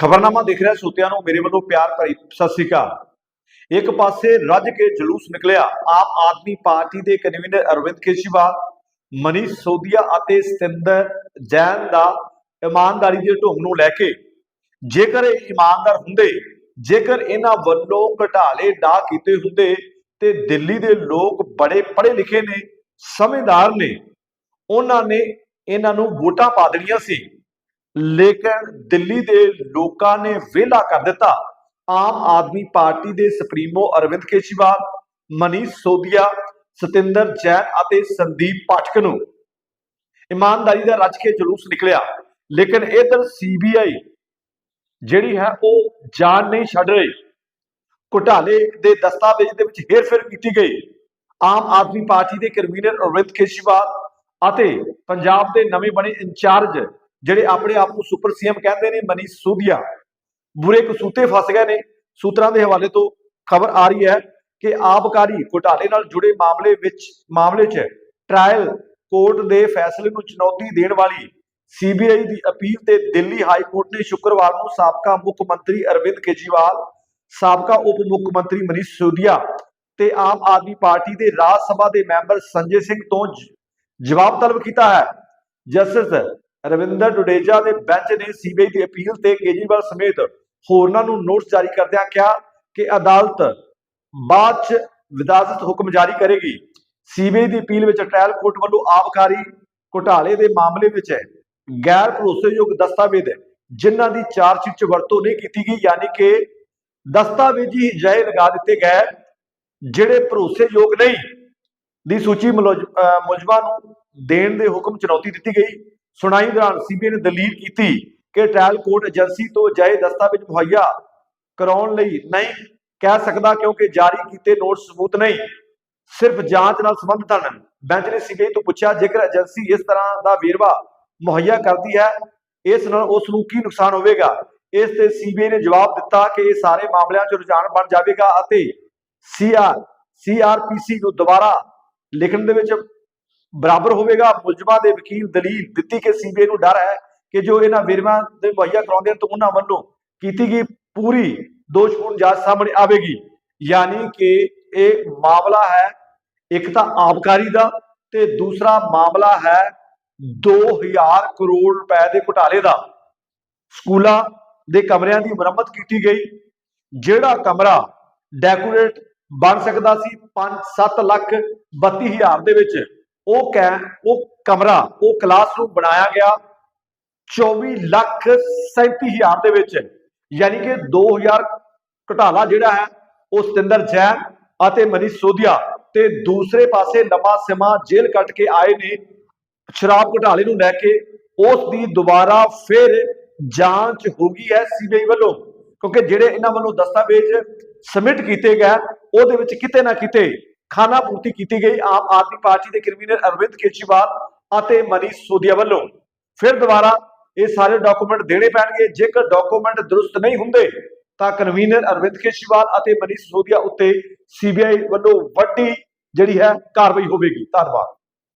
ਖਬਰਨਾਮਾ ਦੇਖ ਰਿਹਾ ਸੋਤਿਆਂ ਨੂੰ, ਮੇਰੇ ਵੱਲੋਂ ਪਿਆਰ ਭਰੀ ਸਤਿ ਸ੍ਰੀ ਅਕਾਲ। ਇੱਕ ਪਾਸੇ ਰੱਜ ਕੇ ਜਲੂਸ ਨਿਕਲਿਆ, ਆਮ ਆਦਮੀ ਪਾਰਟੀ ਦੇ ਕਨਵੀਨਰ ਅਰਵਿੰਦ ਕੇਜਰੀਵਾਲ ਮਨੀਸ਼ ਸੋਦੀਆ ਅਤੇ ਸਤਿੰਦਰ ਜੈਨ ਦਾ ਇਮਾਨਦਾਰੀ ਦੇ ਢੰਗ ਨੂੰ ਲੈ ਕੇ। ਜੇਕਰ ਇਹ ਇਮਾਨਦਾਰ ਹੁੰਦੇ, ਜੇਕਰ ਇਹਨਾਂ ਵੱਲੋਂ ਘਟਾਲੇ ਡਾ ਕੀਤੇ ਹੁੰਦੇ, ਤੇ ਦਿੱਲੀ ਦੇ ਲੋਕ ਬੜੇ ਪੜ੍ਹੇ ਲਿਖੇ ਨੇ, ਸਮਝਦਾਰ ਨੇ, ਉਹਨਾਂ ਨੇ ਇਹਨਾਂ ਨੂੰ ਵੋਟਾਂ ਪਾ ਦੇਣੀਆਂ ਸੀ। ਲੇਕਿਨ ਦਿੱਲੀ ਦੇ ਲੋਕਾਂ ਨੇ ਵਿਹਲਾ ਕਰ ਦਿੱਤਾ। ਆਮ ਆਦਮੀ ਪਾਰਟੀ ਦੇ ਸੁਪਰੀਮੋ ਅਰਵਿੰਦ ਕੇਜਰੀਵਾਲ, ਮਨੀਸ਼ ਸੋਦੀਆ ਸਤਿੰਦਰ ਜੈਨ ਅਤੇ ਸੰਦੀਪ ਪਾਠਕ ਨੂੰ ਇਮਾਨਦਾਰੀ ਦਾ ਰੱਜ ਕੇ ਜਲੂਸ ਨਿਕਲਿਆ। ਲੇਕਿਨ ਇਧਰ ਸੀਬੀਆਈ ਜਿਹੜੀ ਹੈ ਉਹ ਜਾਨ ਨਹੀਂ ਛੱਡ ਰਹੀ। ਘੁਟਾਲੇ ਦੇ ਦਸਤਾਵੇਜ਼ ਦੇ ਵਿੱਚ ਹੇਰਫੇਰ ਕੀਤੀ ਗਈ। ਆਮ ਆਦਮੀ ਪਾਰਟੀ ਦੇ ਕਨਵੀਨਰ ਅਰਵਿੰਦ ਕੇਜਰੀਵਾਲ ਅਤੇ ਪੰਜਾਬ ਦੇ ਨਵੇਂ ਬਣੇ ਇੰਚਾਰਜ ਜਿਹੜੇ ਆਪਣੇ ਆਪ ਨੂੰ ਸੁਪਰ ਸੀਐਮ ਕਹਿੰਦੇ ਨੇ ਮਨੀਸ਼ ਸੋਧੀਆ ਬੁਰੇ ਕਸੂਤੇ ਫਸ ਗਏ ਨੇ। ਸੂਤਰਾਂ ਦੇ ਹਵਾਲੇ ਤੋਂ ਖਬਰ ਆ ਰਹੀ ਹੈ ਕਿ ਆਬਕਾਰੀ ਘੁਟਾਲੇ ਨਾਲ ਜੁੜੇ ਮਾਮਲੇ ਵਿੱਚ, ਮਾਮਲੇ 'ਚ ਟ੍ਰਾਇਲ ਕੋਰਟ ਦੇ ਫੈਸਲੇ ਨੂੰ ਚੁਣੌਤੀ ਦੇਣ ਵਾਲੀ ਸੀਬੀਆਈ ਦੀ ਅਪੀਲ ਤੇ ਦਿੱਲੀ ਹਾਈ ਕੋਰਟ ਨੇ ਸ਼ੁੱਕਰਵਾਰ ਨੂੰ ਸਾਬਕਾ ਮੁੱਖ ਮੰਤਰੀ ਅਰਵਿੰਦ ਕੇਜਰੀਵਾਲ, ਸਾਬਕਾ ਉਪ ਮੁੱਖ ਮੰਤਰੀ ਮਨੀਸ਼ ਸਿਸੋਦੀਆ ਤੇ ਆਮ ਆਦਮੀ ਪਾਰਟੀ ਦੇ ਰਾਜ ਸਭਾ ਦੇ ਮੈਂਬਰ ਸੰਜੇ ਸਿੰਘ ਤੋਂ ਜਵਾਬ ਤਲਬ ਕੀਤਾ ਹੈ। ਜਸਟਿਸ ਰਵਿੰਦਰ ਡੁਡੇਜਾ ਦੇ ਬੈਂਚ ਨੇ ਸੀਬੀਆਈ ਦੀ ਅਪੀਲ ਤੇ ਕੇਜਰੀਵਾਲ ਸਮੇਤ ਹੋਰਨਾਂ ਨੂੰ ਨੋਟਿਸ ਜਾਰੀ ਕਰਦਿਆਂ ਕਿਹਾ ਕਿ ਅਦਾਲਤ ਬਾਅਦ ਚ ਵਿਦਾਜ਼ਤ ਹੁਕਮ ਜਾਰੀ ਕਰੇਗੀ। ਸੀਬੀਆਈ ਦੀ ਅਪੀਲ ਵਿੱਚ ਟ੍ਰਾਇਲ ਕੋਰਟ ਵੱਲੋਂ ਆਬਕਾਰੀ ਘੁਟਾਲੇ ਦੇ ਮਾਮਲੇ ਵਿੱਚ ਗੈਰ ਭਰੋਸੇਯੋਗ ਦਸਤਾਵੇਜ਼ ਜਿਨ੍ਹਾਂ ਦੀ ਚਾਰਜਸ਼ੀਟ 'ਚ ਵਰਤੋਂ ਨਹੀਂ ਕੀਤੀ ਗਈ, ਯਾਨੀ ਕਿ ਦਸਤਾਵੇਜ਼ੀ ਜਾਇ ਲਗਾ ਦਿੱਤੇ ਗਏ, ਜਿਹੜੇ ਭਰੋਸੇਯੋਗ ਨਹੀਂ ਦੀ ਸੂਚੀ ਮੁਲਜ਼- ਅਹ ਮੁਲਜ਼ਮਾਂ ਨੂੰ ਦੇਣ ਦੇ ਹੁਕਮ ਚੁਣੌਤੀ ਦਿੱਤੀ ਗਈ। ਸੁਣਾਈ ਦੌਰਾਨ ਸੀਬੀਆਈ ਨੇ ਦਲੀਲ ਕੀਤੀ ਕਿ ਟ੍ਰਾਇਲ ਕੋਰਟ ਏਜੰਸੀ ਤੋਂ ਜਾਇ ਦਸਤਾਵੇਜ਼ ਮੁਹੱਈਆ ਕਰਾਉਣ ਲਈ ਨਹੀਂ ਕਹਿ ਸਕਦਾ ਕਿਉਂਕਿ ਜਾਰੀ ਕੀਤੇ ਨੋਟ ਸਬੂਤ ਨਹੀਂ। ਸਿਰਫ ਜਾਂਚ ਨਾਲ ਸੰਬੰਧਿਤ ਹਨ। ਬੈਂਚ ਨੇ ਸੀਬੀਆਈ ਤੋਂ ਪੁੱਛਿਆ, ਜੇਕਰ ਏਜੰਸੀ ਇਸ ਤਰ੍ਹਾਂ ਦਾ ਵੇਰਵਾ ਮੁਹੱਈਆ ਕਰਦੀ ਹੈ, ਇਸ ਨਾਲ ਉਸ ਨੂੰ ਕੀ ਨੁਕਸਾਨ ਹੋਵੇਗਾ? ਇਸ ਤੇ ਸੀਬੀਆਈ ਨੇ ਜਵਾਬ ਦਿੱਤਾ ਕਿ ਇਹ ਸਾਰੇ ਮਾਮਲਿਆਂ 'ਚ ਰੁਝਾਨ ਬਣ ਜਾਵੇਗਾ ਅਤੇ ਸੀਆਰ ਸੀਆਰਪੀਸੀ ਨੂੰ ਦੁਬਾਰਾ ਲਿਖਣ ਦੇ ਵਿੱਚ ਬਰਾਬਰ ਹੋਵੇਗਾ। ਮੁਲਜ਼ਮਾਂ ਦੇ ਵਕੀਲ ਦਲੀਲ ਦਿੱਤੀ ਕਿ ਸੀਬੀਆਈ ਨੂੰ ਡਰ ਹੈ ਕਿ ਜੋ ਇਹਨਾਂ ਵੇਰਵਾਂ ਦੇ ਮੁਹੱਈਆ ਕਰਾਉਂਦੇ ਹਨ ਉਹਨਾਂ ਵੱਲੋਂ ਕੀਤੀ ਗਈ ਪੂਰੀ ਦੋਸ਼ਪੂਰਨ ਜਾਂਚ ਸਾਹਮਣੇ ਆਵੇਗੀ। ਯਾਨੀ ਕਿ ਇਹ ਮਾਮਲਾ ਹੈ ਇੱਕ ਤਾਂ ਆਬਕਾਰੀ ਦਾ ਤੇ ਦੂਸਰਾ ਮਾਮਲਾ ਹੈ 2000 ਕਰੋੜ ਰੁਪਏ ਦੇ ਘੁਟਾਲੇ ਦਾ। ਸਕੂਲਾਂ ਦੇ ਕਮਰਿਆਂ ਦੀ ਮੁਰੰਮਤ ਕੀਤੀ ਗਈ। ਜਿਹੜਾ ਕਮਰਾ ਡੈਕੋਰੇਟ ਬਣ ਸਕਦਾ ਸੀ 5-7 ਲੱਖ 32 ਹਜ਼ਾਰ ਦੇ ਵਿੱਚ। ਉਹ ਕੈ ਉਹ ਕਮਰਾ, ਉਹ ਕਲਾਸਰੂਮ ਬਣਾਇਆ ਗਿਆ 24 ਲੱਖ 37 ਹਜ਼ਾਰ ਦੇ ਵਿੱਚ। ਯਾਨੀ ਕਿ 2000 ਘਟਾਲਾ ਜਿਹੜਾ ਹੈ, ਉਹ ਸਤਿੰਦਰ ਜੈਨ ਅਤੇ ਮਨੀਸ਼ ਸੋਧਿਆ ਤੇ ਦੂਸਰੇ ਪਾਸੇ ਲੰਮਾ ਸਮਾਂ ਜੇਲ੍ਹ ਕੱਟ ਕੇ ਆਏ ਨੇ। ਸ਼ਰਾਬ ਘੁਟਾਲੇ ਨੂੰ ਲੈ ਕੇ ਉਸ ਦੀ ਦੁਬਾਰਾ ਫਿਰ ਜਾਂਚ ਹੋ ਗਈ ਹੈ ਸੀਬੀਆਈ ਵੱਲੋਂ। ਕਿਉਂਕਿ ਜਿਹੜੇ ਇਹਨਾਂ ਵੱਲੋਂ ਦਸਤਾਵੇਜ਼ ਸਬਮਿਟ ਕੀਤੇ ਗਏ, ਉਹਦੇ ਵਿੱਚ ਕਿਤੇ ਨਾ ਕਿਤੇ ਖਾਨਾ ਪੂਰਤੀ ਕੀਤੀ ਗਈ। ਆਮ ਆਦਮੀ ਪਾਰਟੀ ਦੇ ਕਨਵੀਨਰ ਅਰਵਿੰਦ ਕੇਜਰੀਵਾਲ ਅਤੇ ਮਨੀਸ਼ ਸੋਦੀਆ ਵੱਲੋਂ ਫਿਰ ਦੁਬਾਰਾ ਇਹ ਸਾਰੇ ਡਾਕੂਮੈਂਟ ਦੇਣੇ ਪੈਣਗੇ। ਜੇਕਰ ਡਾਕੂਮੈਂਟ ਦਰੁਸਤ ਨਹੀਂ ਹੁੰਦੇ, ਤਾਂ ਕਨਵੀਨਰ ਅਰਵਿੰਦ ਕੇਜਰੀਵਾਲ ਅਤੇ ਮਨੀਸ਼ ਸੋਦੀਆ ਉੱਤੇ ਸੀਬੀਆਈ ਵੱਲੋਂ ਵੱਡੀ ਜਿਹੜੀ ਹੈ ਕਾਰਵਾਈ ਹੋਵੇਗੀ। ਧੰਨਵਾਦ।